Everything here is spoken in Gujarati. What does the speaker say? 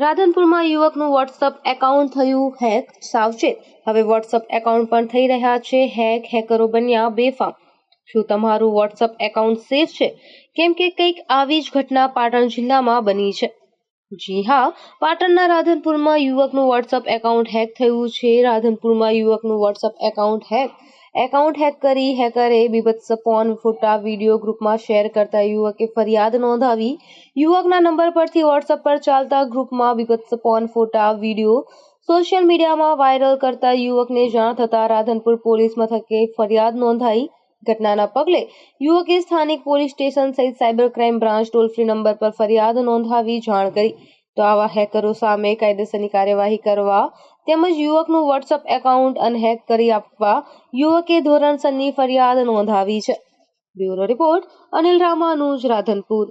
રાધનપુરમાં યુવકનું વોટ્સઅપ એકાઉન્ટ થયું હેક સાવચેત. હવે વોટ્સઅપ એકાઉન્ટ પણ થઈ રહ્યા છે હેક હેકરો બન્યા બેફામ. શું તમારું વોટ્સઅપ એકાઉન્ટ સેફ છે? કેમ કે કંઈક આવી જ ઘટના પાટણ જિલ્લામાં બની છે. જી હા, પાટણના રાધનપુરમાં યુવકનું વોટ્સઅપ એકાઉન્ટ હેક થયું છે, રાધનપુરમાં યુવકનું WhatsApp account hack account hack કરી, હેકરે, બીભત્સ પોન, ફોટા, વીડિયો ગ્રુપમાં શેર કરતા યુવકે ફરિયાદ નોંધાવી. યુવકના નંબર પરથી વોટ્સઅપ પર ચાલતા ગ્રુપમાં બીભત્સ પોન, ફોટા, વીડિયો સોશિયલ મીડિયામાં વાયરલ કરતા યુવકને જાણ થતા રાધનપુર પોલીસ મથકે ફરિયાદ નોંધાઈ. ઘટનાના પગલે યુવકે સ્થાનિક પોલીસ સ્ટેશન સહિત cyber crime branch toll free number પર ફરિયાદ નોંધાવી જાણ કરી. તો આવા હેકરો સામે કાયદેસરની કાર્યવાહી કરવા તેમજ યુવકનું વોટ્સઅપ એકાઉન્ટ અનહેક કરી આપવા યુવકે ધોરણસરની ફરિયાદ નોંધાવી છે. Bureau report Anil Ramanuj, Radhanpur.